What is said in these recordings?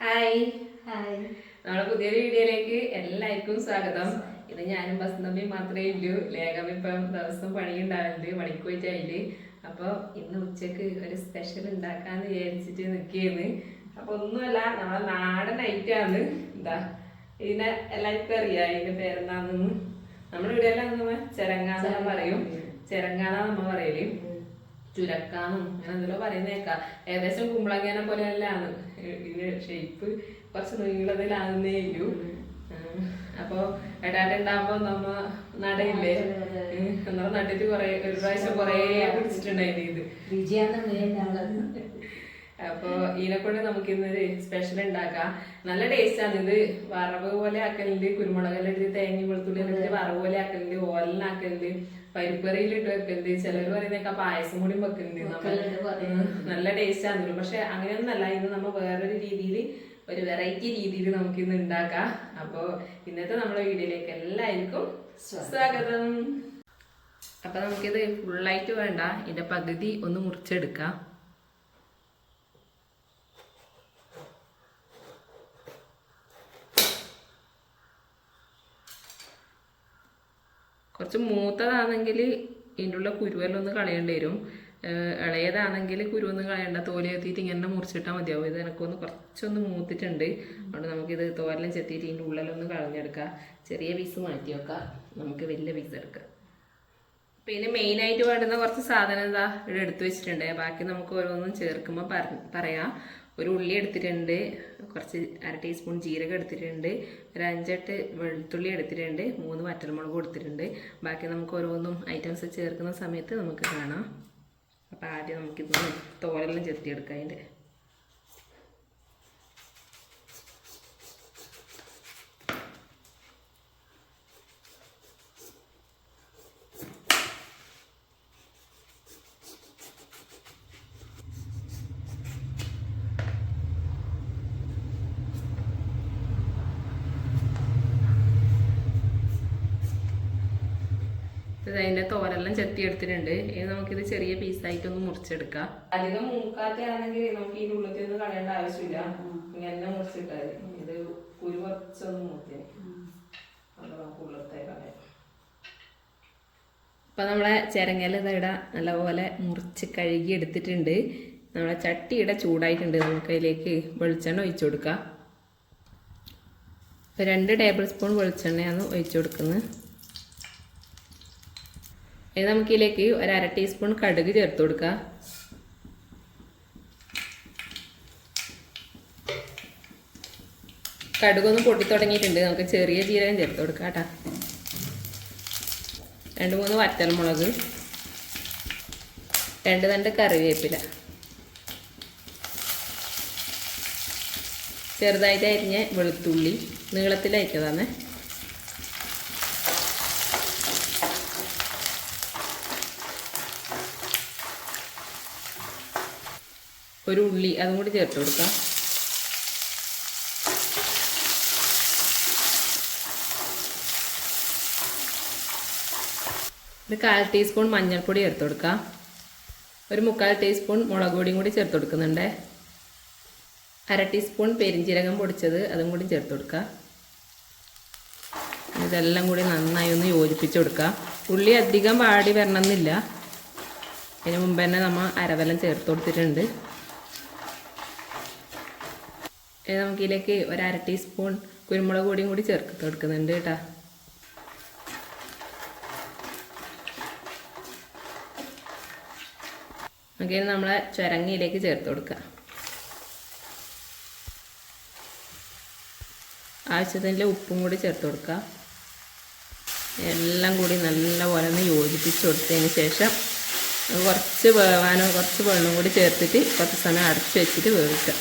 Hi hi നമ്മുടെ പുതിയൊരു വീഡിയോയിലേക്ക് എല്ലാവർക്കും സ്വാഗതം. ഇത് ഞാനും ബസ്തമ്മയും മാത്രമേ ഉള്ളൂ. ലേഖം ഇപ്പം ദിവസം പണിയുണ്ടാവില്ല പണിക്ക് പോയിട്ടായിൽ അപ്പോൾ ഇന്ന് ഉച്ചയ്ക്ക് ഒരു സ്പെഷ്യൽ ഉണ്ടാക്കാന്ന് വിചാരിച്ചിട്ട് നിൽക്കുകയാണ് അപ്പോൾ ഒന്നുമല്ല നമ്മളെ നാടൻ ഐറ്റാണ് എന്താ ഇതിനെ എല്ലാവർക്കും അറിയാം ഇതിന്റെ പേരെന്താണെന്ന്. നമ്മളിവിടെ എല്ലാം നമ്മൾ ചിരങ്ങാന്ന് പറയും. ചെരങ്ങാന്നാ നമ്മൾ പറയൽ. ചുരക്കാന്നും അങ്ങനെ എന്തെല്ലോ പറയുന്നേക്കാം. ഏകദേശം കുമ്പളങ്ങേനെ പോലെ എല്ലാമാണ് ഇതിന്റെ ഷേപ്പ് കുറച്ച് നീളത്തിലാകുന്നേ ഉള്ളൂ. ഉം. അപ്പൊ എടാട്ടുണ്ടാകുമ്പോ നമ്മ നടയില്ലേ? നമ്മൾ നട്ടിട്ട് കൊറേ ഒരു പ്രാവശ്യം കൊറേ പിടിച്ചിട്ടുണ്ടായിരുന്നു ഇത്. അപ്പൊ ഇതിനെ കൊണ്ട് നമുക്ക് ഇന്നൊരു സ്പെഷ്യൽ ഉണ്ടാക്കാം. നല്ല ടേസ്റ്റ് ആണ് ഇത്. വറവ് പോലെ ആക്കലുണ്ട്. കുരുമുളകെല്ലാം ഇട്ട് തേങ്ങ വെളുത്തുള്ളി എല്ലാം ഇട്ട് വറവ് പോലെ ആക്കലുണ്ട്. ഓലനാക്കലുണ്ട് പരിപ്പറിയിലിട്ട് വെക്കുന്നുണ്ട് വെക്കലുണ്ട്. ചിലർ പറയുന്നൊക്കെ പായസം കൂടി വെക്കുന്നുണ്ട് നമ്മൾ നല്ല ടേസ്റ്റ് ആണ് പക്ഷെ അങ്ങനെയൊന്നല്ല ഇന്ന് നമ്മൾ വേറൊരു രീതിയിൽ ഒരു വെറൈറ്റി രീതിയിൽ നമുക്ക് ഇന്ന് ഉണ്ടാക്കാം. അപ്പൊ ഇന്നത്തെ നമ്മുടെ വീഡിയോയിലേക്ക് എല്ലാവർക്കും സ്വാഗതം. അപ്പൊ നമുക്കിത് ഫുള്ളായിട്ട് വേണ്ട. ഇതിന്റെ പകുതി ഒന്ന് മുറിച്ചെടുക്കാം. കുറച്ച് മൂത്തതാണെങ്കിൽ ഇതിന്റെ ഉള്ള കുരുവെല്ലാം ഒന്ന് കളയേണ്ടി വരും. ഇളയതാണെങ്കിൽ കുരുവൊന്നും കളയണ്ട തോൽ ചെത്തിയിട്ട് ഇങ്ങനെ മുറിച്ചിട്ടാൽ മതിയാവും. ഇത് എനക്കൊന്ന് കുറച്ചൊന്ന് മൂത്തിട്ടുണ്ട്. അതുകൊണ്ട് നമുക്കിത് തോരലും ചെത്തിയിട്ട് ഇതിന്റെ ഉള്ളിലൊന്ന് കളഞ്ഞെടുക്കാം. ചെറിയ പീസ് മാറ്റി വെക്കാം. നമുക്ക് വലിയ പീസ് എടുക്കാം. പിന്നെ മെയിനായിട്ട് വേണ്ടുന്ന കുറച്ച് സാധനം എന്താ ഇവിടെ എടുത്തു വെച്ചിട്ടുണ്ട്. ബാക്കി നമുക്ക് ഓരോന്നും ചേർക്കുമ്പോൾ പറ- പറയാം. ഒരു ഉള്ളി എടുത്തിട്ടുണ്ട്. കുറച്ച് അര ടീസ്പൂൺ ജീരകം എടുത്തിട്ടുണ്ട്. ഒരു അഞ്ചെട്ട് വെളുത്തുള്ളി എടുത്തിട്ടുണ്ട്. മൂന്ന് വറ്റൽമുളക് എടുത്തിട്ടുണ്ട് ബാക്കി നമുക്ക് ഓരോന്നും ഐറ്റംസ് ചേർക്കുന്ന സമയത്ത് നമുക്ക് കാണാം. അപ്പോൾ ആദ്യം നമുക്കിതൊന്ന് തോലെല്ലാം ചെത്തിയെടുക്കാം അതിന്റെ. അതിന്റെ തോരെല്ലാം ചെത്തി എടുത്തിട്ടുണ്ട് ഇനി നമുക്കിത് ചെറിയ പീസായിട്ടൊന്ന് മുറിച്ചെടുക്കാം. അധികം മൂക്കാത്ത ആണെങ്കിൽ നമുക്ക് ഈ ഉള്ളത്തിൽ ഒന്നും കളയേണ്ട ആവശ്യമില്ല. ഇങ്ങനെ മുറിച്ചിട്ടാൽ മതി. ഇത് കുരു കുറച്ചൊന്ന് മൂത്തിന് അത് നമുക്ക് ഉള്ളത്തെ കളയാം. അപ്പൊ നമ്മളെ ചിരങ്ങല ഇതാ നല്ലപോലെ മുറിച്ച് കഴുകി എടുത്തിട്ടുണ്ട്. നമ്മളെ ചട്ടി ചട്ടിയുടെ ചൂടായിട്ടുണ്ട്. നമുക്ക് അതിലേക്ക് വെളിച്ചെണ്ണ ഒഴിച്ചു കൊടുക്കാം. ഇപ്പൊ രണ്ട് ടേബിൾ സ്പൂൺ വെളിച്ചെണ്ണയാണ് ഒഴിച്ചു കൊടുക്കുന്നത്. ഇനി നമുക്കിതിലേക്ക് ഒരു അര ടീസ്പൂൺ കടുക് ചേർത്ത് കൊടുക്കാം. കടുകൊന്ന് പൊട്ടി തുടങ്ങിയിട്ടുണ്ട്. നമുക്ക് ചെറിയ ജീരകം ചേർത്ത് കൊടുക്കാം കേട്ടോ. രണ്ട് മൂന്ന് വറ്റൽമുളക്. രണ്ട് രണ്ട് കറിവേപ്പില. ചെറുതായിട്ട് അരിഞ്ഞ വെളുത്തുള്ളി നീളത്തിൽ അയച്ചതാണ് ഒരു ഉള്ളി അതും കൂടി ചേർത്ത് കൊടുക്കാം. ഒരു കാൽ ടീസ്പൂൺ മഞ്ഞൾപ്പൊടി ചേർത്ത് കൊടുക്കാം. ഒരു മുക്കാൽ ടീസ്പൂൺ മുളക് പൊടിയും കൂടി ചേർത്ത് കൊടുക്കുന്നുണ്ട്. അര ടീസ്പൂൺ പെരിഞ്ചീരകം പൊടിച്ചത് അതും കൂടി ചേർത്ത് കൊടുക്കാം. ഇതെല്ലാം കൂടി നന്നായി ഒന്ന് യോജിപ്പിച്ച് കൊടുക്കുക ഉള്ളി അധികം വാടി വരണമെന്നില്ല. അതിന് മുമ്പ് തന്നെ നമ്മൾ അരവെല്ലാം ചേർത്ത് കൊടുത്തിട്ടുണ്ട്. നമുക്കിതിലേക്ക് ഒരു അര ടീസ്പൂൺ കുരുമുളക് പൊടിയും കൂടി ചേർക്ക് കൊടുക്കുന്നുണ്ട് കേട്ടോ. നമുക്ക് നമ്മളെ ചുരങ്ങയിലേക്ക് ചേർത്ത് കൊടുക്കാം. ആവശ്യത്തിന് ഉപ്പും കൂടി ചേർത്ത് കൊടുക്കുക എല്ലാം കൂടി നല്ലപോലെ ഒന്ന് യോജിപ്പിച്ച് കൊടുത്തതിന് ശേഷം കുറച്ച് വേവാനോ കുറച്ച് വെള്ളം കൂടി ചേർത്തിട്ട് കുറച്ച് സമയം അടച്ചു വെച്ചിട്ട് വേവിക്കുക.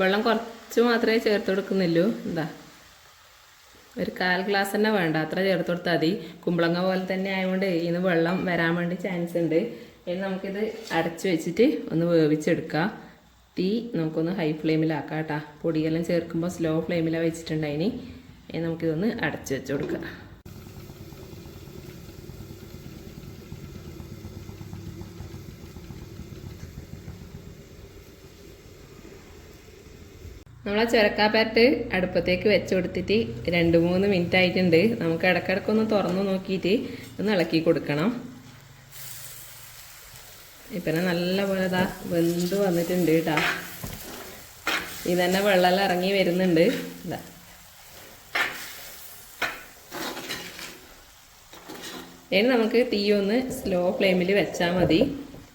വെള്ളം കുറച്ച് മാത്രമേ ചേർത്ത് കൊടുക്കുന്നുള്ളൂ. എന്താ? ഒരു കാൽ ഗ്ലാസ് തന്നെ വേണ്ട. അത്ര ചേർത്ത് കൊടുത്താൽ മതി. കുമ്പളങ്ങ പോലെ തന്നെ ആയതുകൊണ്ട് ഇന്ന് വെള്ളം വരാൻ വേണ്ടി ചാൻസ് ഉണ്ട്. ഇനി നമുക്കിത് അടച്ച് വെച്ചിട്ട് ഒന്ന് വേവിച്ചെടുക്കാം. തീ നമുക്കൊന്ന് ഹൈ ഫ്ലെയിമിലാക്കാം കേട്ടോ. പൊടിയെല്ലാം ചേർക്കുമ്പോൾ സ്ലോ ഫ്ലെയിമിലാണ് വെച്ചിട്ടുണ്ടായിനി. ഇനി നമുക്കിതൊന്ന് അടച്ച് വെച്ച് കൊടുക്കാം. നമ്മളെ ചുരക്കാപ്പാറ്റ് അടുപ്പത്തേക്ക് വെച്ച് കൊടുത്തിട്ട് രണ്ട് മൂന്ന് മിനിറ്റ് ആയിട്ടുണ്ട്. നമുക്ക് ഇടക്കിടക്കൊന്ന് തുറന്നു നോക്കിയിട്ട് ഒന്ന് ഇളക്കി കൊടുക്കണം. ഇപ്പം നല്ല പോലെ ഇതാ വെന്ത് വന്നിട്ടുണ്ട് കേട്ടാ ഇതന്നെ വെള്ളമെല്ലാം ഇറങ്ങി വരുന്നുണ്ട്. ഇനി നമുക്ക് തീ ഒന്ന് സ്ലോ ഫ്ലെയിമിൽ വെച്ചാൽ മതി.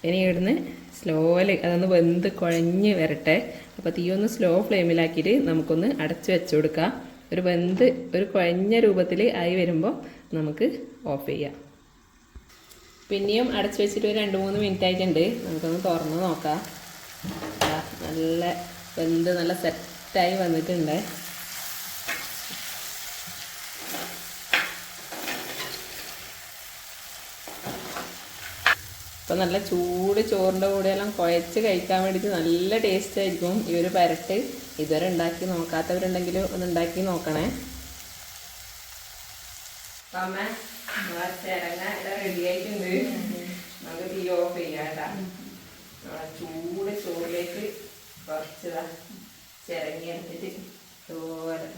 ഇനി ഇവിടുന്ന് സ്ലോയിൽ അതൊന്ന് വെന്ത് കുഴഞ്ഞ് വരട്ടെ. അപ്പോൾ തീ ഒന്ന് സ്ലോ ഫ്ലെയിമിലാക്കിയിട്ട് നമുക്കൊന്ന് അടച്ച് വെച്ച് കൊടുക്കാം. ഒരു വെന്ത് ഒരു കുഴഞ്ഞ രൂപത്തിൽ ആയി വരുമ്പോൾ നമുക്ക് ഓഫ് ചെയ്യാം. പിന്നെയും അടച്ച് വെച്ചിട്ട് ഒരു രണ്ട് മൂന്ന് മിനിറ്റ് ആയിട്ടുണ്ട്. നമുക്കൊന്ന് തുറന്ന് നോക്കാം. നല്ല വെന്ത് നല്ല സെറ്റായി വന്നിട്ടുണ്ട്. ഇപ്പം നല്ല ചൂട് ചോറിന്റെ കൂടെയെല്ലാം കുഴച്ച് കഴിക്കാൻ വേണ്ടിയിട്ട് നല്ല ടേസ്റ്റ് ആയിരിക്കും. ഈ ഒരു പരട്ട് ഇതുവരെ ഉണ്ടാക്കി നോക്കാത്തവരുണ്ടെങ്കിൽ ഒന്ന് ഉണ്ടാക്കി നോക്കണേ. അമ്മ ചിരങ്ങ റെഡി ആയിട്ടുണ്ട്. നമുക്ക് തീ ഓഫ് ചൂട് ചോറിലേക്ക് കുറച്ചതാ. ചിരങ്ങി എടുത്തിട്ട് ചോറ്.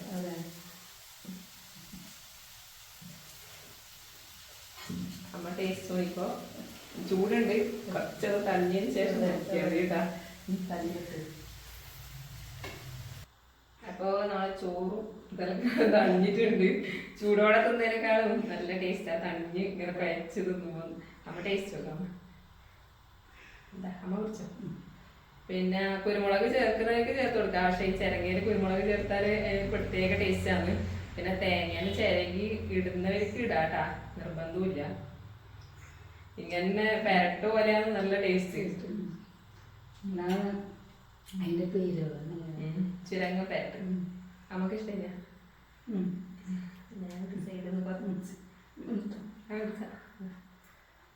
അമ്മ ടേസ്റ്റ് നോക്കിക്കോ. ചൂടുണ്ട്. കുറച്ചത് തന്നിയതിന് ശേഷം അപ്പൊ നാളെ അപ്പോ നമ്മളെ ചോറും ഇതെല്ലാം തണിഞ്ഞിട്ടുണ്ട് ചൂടോടെ തിന്നതിനേക്കാളും നല്ല ടേസ്റ്റാ തണിഞ്ഞ് ഇങ്ങനെ കഴിച്ച് തിന്നു അമ്മ ടേസ്റ്റ് എന്താ? അമ്മ കുറിച്ചോ പിന്നെ കുരുമുളക് ചേർക്കുന്നതൊക്കെ ചേർത്ത് കൊടുക്കാം. പക്ഷേ ഈ ചിരങ്ങയിൽ കുരുമുളക് ചേർത്താൽ പ്രത്യേക ടേസ്റ്റാണ് പിന്നെ തേങ്ങയിൽ ചിരകി ഇടുന്നവർക്ക് ഇടാട്ടാ. നിർബന്ധമില്ല ഇങ്ങനെ പെരട്ട് പോലെയാണ് നല്ല ടേസ്റ്റ് അതിന്റെ പേര് ചുരങ്ങ പെരട്ട്. നമുക്ക് ഇഷ്ടമില്ല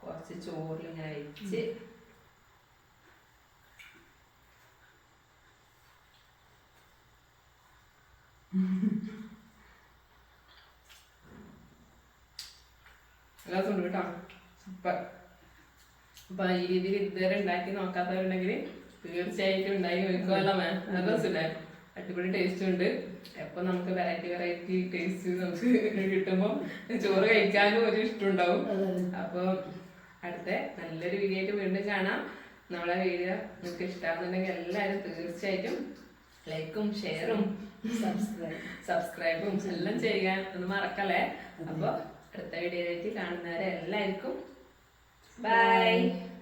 കുറച്ച് ചോറിൽ ഇങ്ങനെ വെച്ച് എല്ലാത്തുണ്ട് കേട്ടോ. അപ്പൊ ഈ രീതിയിൽ ഇതുവരെ ഉണ്ടാക്കി നോക്കാത്തവരുണ്ടെങ്കിൽ തീർച്ചയായിട്ടും ഉണ്ടാക്കി നോക്കുമല്ലോ മാം നല്ല രസമില്ലേ അടിപൊളി ടേസ്റ്റും ഉണ്ട്. എപ്പൊ നമുക്ക് വെറൈറ്റി വെറൈറ്റി ടേസ്റ്റ് നമുക്ക് കിട്ടുമ്പോൾ ചോറ് കഴിക്കാനും ഒരു ഇഷ്ടം ഉണ്ടാവും അപ്പൊ അടുത്ത നല്ലൊരു വീഡിയോ ആയിട്ട് വീണ്ടും കാണാം. നമ്മളെ വീഡിയോ നിങ്ങൾക്ക് ഇഷ്ടമാകുന്നുണ്ടെങ്കിൽ എല്ലാവരും തീർച്ചയായിട്ടും ലൈക്കും ഷെയറും സബ്സ്ക്രൈബ് എല്ലാം ചെയ്യാൻ ഒന്ന് മറക്കല്ലേ? അപ്പൊ അടുത്ത വീഡിയോയിലേക്ക് കാണുന്നവരെ എല്ലാവർക്കും Bye. Bye.